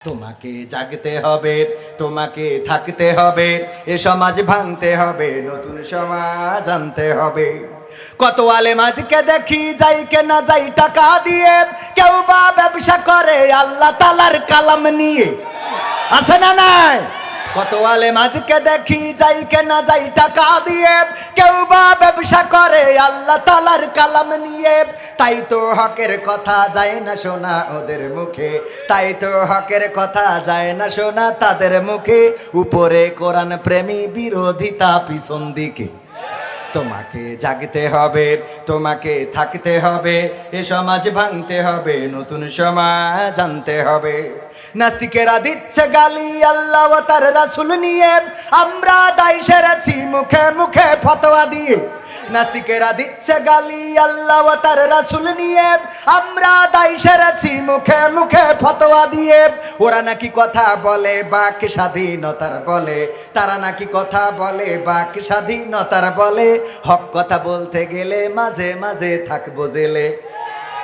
তোমাকে জাগতে হবে, তোমাকে থাকতে হবে, এ সমাজ ভাঙতে হবে, নতুন সমাজ আনতে হবে। কত আলে মাঝকে দেখি যাই কেনা যাই টাকা দিয়ে, কেউ বা ব্যবসা করে আল্লাহ তালার কালাম নিয়ে। আছে না নাই? কত আলে মাঝকে দেখি যাই কেনা যাই টাকা দিয়ে, কেউ বা ব্যবসা করে, আল্লাহ তালার কালাম নিয়ে। তাই তো হকের কথা যায় না শোনা ওদের মুখে, তাই তো হকের কথা যায় না শোনা তাদের মুখে। উপরে কোরআন প্রেমী বিরোধিতা পিছন দিকে। তোমাকে জাগতে হবে, তোমাকে থাকতে হবে, এ সমাজ ভাঙতে হবে, নতুন সমাজ আনতে হবে। নাস্তিকেরা দিচ্ছে গালি, আল্লাহ তার রাসুল নিয়ে আমরা দায় সেরেছি, মুখে মুখে ফতোয়া দিয়ে। নাস্তিকেরা দিচ্ছে গালি, আল্লাহ তার রাসুল নিয়ে। আমরা দায় সেরেছি, মুখে মুখে ফতোয়া দিয়ে। ওরা নাকি কথা বলে বাক স্বাধীনতার বলে। তারা নাকি কথা বলে বাক স্বাধীনতার বলে। হক কথা বলতে গেলে মাঝে মাঝে থাকব জেলে।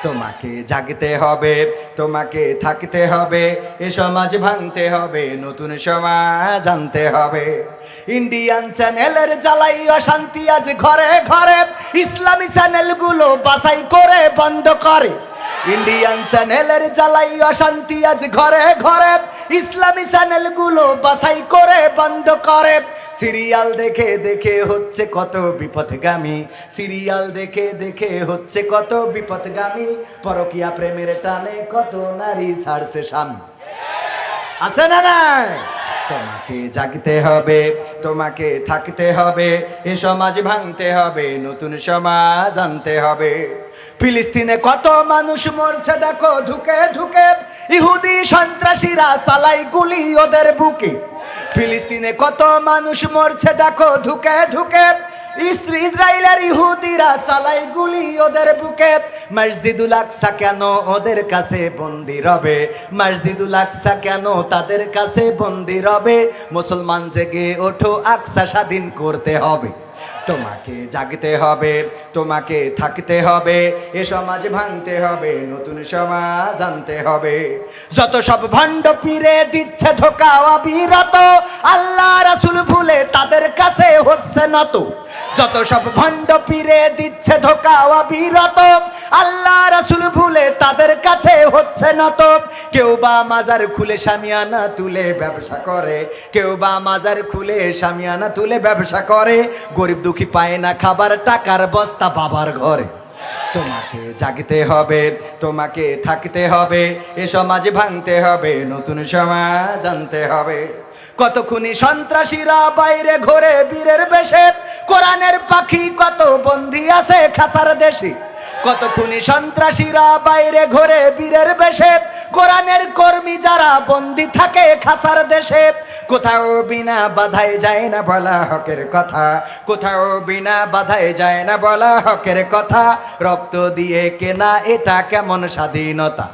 তোমাকে জাগতে হবে, তোমাকে থাকতে হবে, এ সমাজ ভাঙতে হবে, নতুন সমাজ আনতে হবে। ইন্ডিয়ান চ্যানেলের জ্বালাই অশান্তি আজ ঘরে ঘরে, ইসলামী চ্যানেলগুলো বাছাই করে বন্ধ করে। ইন্ডিয়ান চ্যানেলের জ্বালাই অশান্তি আজ ঘরে ঘরে, ইসলামী চ্যানেলগুলো বাছাই করে বন্ধ করে। সিরিয়াল দেখে দেখে হচ্ছে কত বিপথগামী। সিরিয়াল দেখে দেখে হচ্ছে কত বিপথগামী। পরকিয়া প্রেমের টানে কত নারী ছাড়ছে স্বামী। আছে না নাই? তোমাকে জাগতে হবে, তোমাকে থাকতে হবে, এ সমাজ ভাঙতে হবে, নতুন সমাজ আনতে হবে। ফিলিস্তিনে কত মানুষ মরছে দেখো ধুকে ধুকে ইহুদি সন্ত্রাসীরা সালাই গুলি ওদের বুকে। ফিলিস্তিনে কত মানুষ মরছে, দেখো ধুকে ধুকে ইস- ইসরায়েলের ইহুদিরা চালাই গুলি ওদের বুকে। মসজিদুল আকসা কেন ওদের কাছে বন্দি রবে? মসজিদুল আকসা কেন তাদের কাছে বন্দি রবে? মুসলমান জেগে ওঠো, আকসা স্বাধীন করতে হবে। তোমাকে জাগতে হবে, তোমাকে থাকতে হবে, এ সমাজ ভাঙতে হবে, নতুন সমাজ আনতে হবে। যত সব ভণ্ড পীরে দিচ্ছে ধোকা, অবিরত, আল্লাহ রাসুল ভুলে তাদের কাছে হচ্ছে নত। যত সব ভণ্ড পীরে দিচ্ছে ধোকা, অবিরত, আল্লাহ রাসুল ভুলে তাদের কাছে কেউ বা মাজার খুলে সামিয়ানা তুলে ব্যবসা করে। কেউ বা মাজার খুলে সামিয়ানা তুলে ব্যবসা করে। গরিব দুঃখী পায় না খাবার, টাকার বস্তা বাবার ঘরে। তোমাকে জাগতে হবে, তোমাকে থাকতে হবে, এ সমাজ ভাঙতে হবে, নতুন সমাজ আনতে হবে। কত খুনি সন্ত্রাসীরা বাইরে ঘোরে বীরের বেশে? কোরআনের পাখি কত বন্দি আছে খাসার দেশে? কত খুনি সন্ত্রাসীরা বাইরে ঘোরে বীরের বেশে? কোরআনের কর্মী যারা বন্দি থাকে খাসার দেশে, কোথাও বিনা বাধায় যায় না বলা হকের কথা, কোথাও বিনা বাধায় যায় না বলা হকের কথা, রক্ত দিয়ে কেনা এটা কেমন স্বাধীনতা?